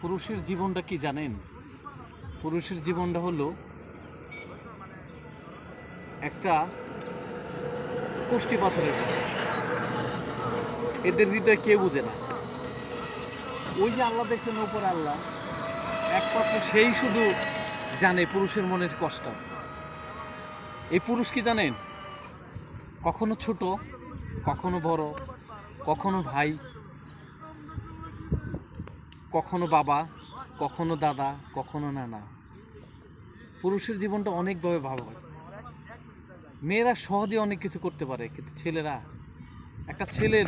পুরুষের জীবনটা কি জানেন? পুরুষের জীবনটা হলো একটা কোষ্ঠী পাথরের এদের হৃদয় কেউ বুঝে না। ওই যে আল্লাহ দেখছেন উপরে আল্লাহ, একমাত্র সেই শুধু জানে পুরুষের মনের কষ্ট। এই পুরুষ কি জানেন? কখনো ছোট, কখনো বড়, কখনো ভাই কখনো বাবা, কখনো দাদা, কখনো নানা। পুরুষের জীবনটা অনেকভাবে ভালো হয়। মেয়েরা সহজে অনেক কিছু করতে পারে, কিন্তু ছেলেরা, একটা ছেলের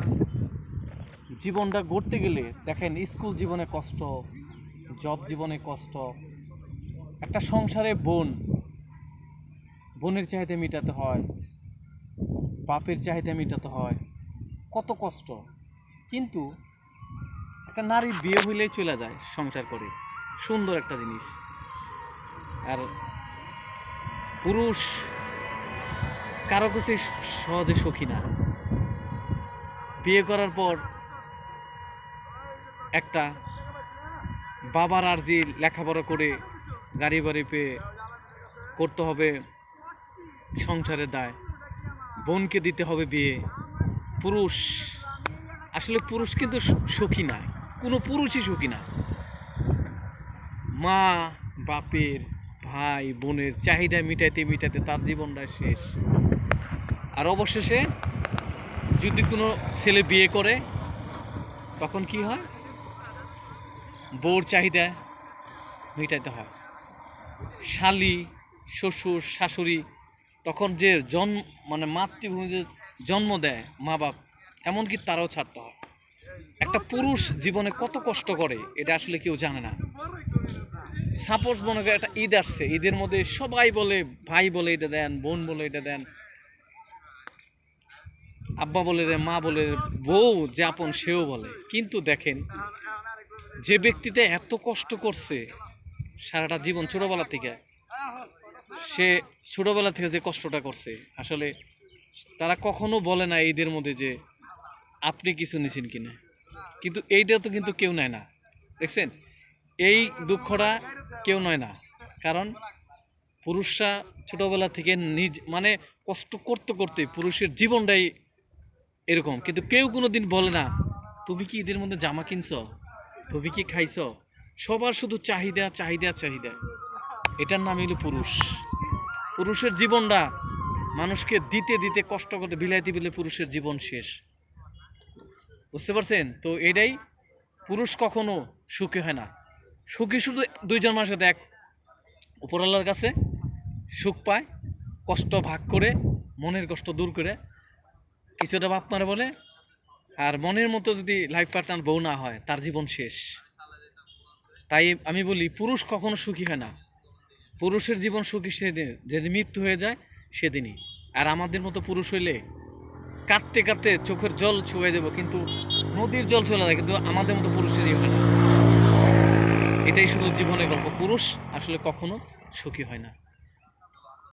জীবনটা গড়তে গেলে, দেখেন, স্কুল জীবনে কষ্ট জব জীবনে কষ্ট, একটা সংসারে বোন, বোনের চাহিদা মেটাতে হয়, বাপের চাহিদা মেটাতে হয়, কত কষ্ট। কিন্তু একটা নারী বিয়ে হইলেই চলে যায় সংসার করে। সুন্দর একটা জিনিস। আর পুরুষ কারও কাছে সহজে সুখী না। বিয়ে করার পর একটা বাবার আর্জি লেখাপড়া করে গাড়ি বাড়ি পেয়ে করতে হবে সংসারের দায়। বোনকে দিতে হবে বিয়ে। পুরুষ, আসলে পুরুষ কিন্তু সুখী না। কোনো পুরুষই সুখী না মা, বাপের ভাই, বোনের চাহিদা মিটাইতে মিটাইতে তার জীবনটা শেষ। আর অবশেষে যদি কোনো ছেলে বিয়ে করে, তখন কি হয়? বউর চাহিদা মিটাইতে হয়। শালি, শ্বশুর, শাশুড়ি তখন যে জন্ম মানে মাতৃভূমি যে জন্ম দেয় মা বাপ এমনকি তারাও ছাড়তে হয়। একটা পুরুষ জীবনে কত কষ্ট করে, এটা আসলে কেউ জানে না। সাপোজ মনে করে একটা ঈদ আসছে, ঈদের মধ্যে সবাই বলে, ভাই বলে এটা দেন, বোন বলে এটা দেন, আব্বা বলে দেন, মা বলে বউ যে আপন সেও বলে। কিন্তু দেখেন, যে ব্যক্তিতে এত কষ্ট করছে সারাটা জীবন ছোটবেলা থেকে, সে ছোটবেলা থেকে যে কষ্টটা করছে, আসলে তারা কখনো বলে না ঈদের মধ্যে যে আপনি কিছু নিছেন কিনা? কিন্তু এইটা তো কিন্তু কেউ নেয় না। দেখছেন? এই দুঃখটা কেউ নয় না। কারণ পুরুষরা ছোটোবেলা থেকে নিজ মানে কষ্ট করতে করতে পুরুষের জীবনটাই এরকম। কিন্তু কেউ কোনো দিন বলে না, তুমি কি ঈদের মধ্যে জামা কিনছো? তুমি কি খাইছ? সবার শুধু চাহিদা চাহিদা চাহিদা। এটার নাম হলো পুরুষ। পুরুষের জীবনটা মানুষকে দিতে দিতে কষ্ট করতে, বিলাইতে বিলে পুরুষের জীবন শেষ। বুঝতে পারছেন? তো এটাই পুরুষ কখনো সুখী হয় না। সুখী শুধু দুইজন মানুষের সাথে, এক উপরওয়ালার কাছে সুখ পায়, কষ্ট ভাগ করে, মনের কষ্ট দূর করে। কিছুটা বাপ মারে বলে, আর মনের মতো যদি লাইফ পার্টনার বউ না হয়, তার জীবন শেষ। তাই আমি বলি, পুরুষ কখনো সুখী হয় না। পুরুষের জীবন সুখী সেদিন, যেদিন মৃত্যু হয়ে যায়, সেদিনই। আর আমাদের মতো পুরুষ হইলে কাঁদতে কাঁদতে চোখের জল ছুঁয়ে দেবো, কিন্তু নদীর জল চলে যায় কিন্তু আমাদের মতো পুরুষেরই হয় না। এটাই শুধু জীবনের গল্প, পুরুষ আসলে কখনো সুখী হয় না।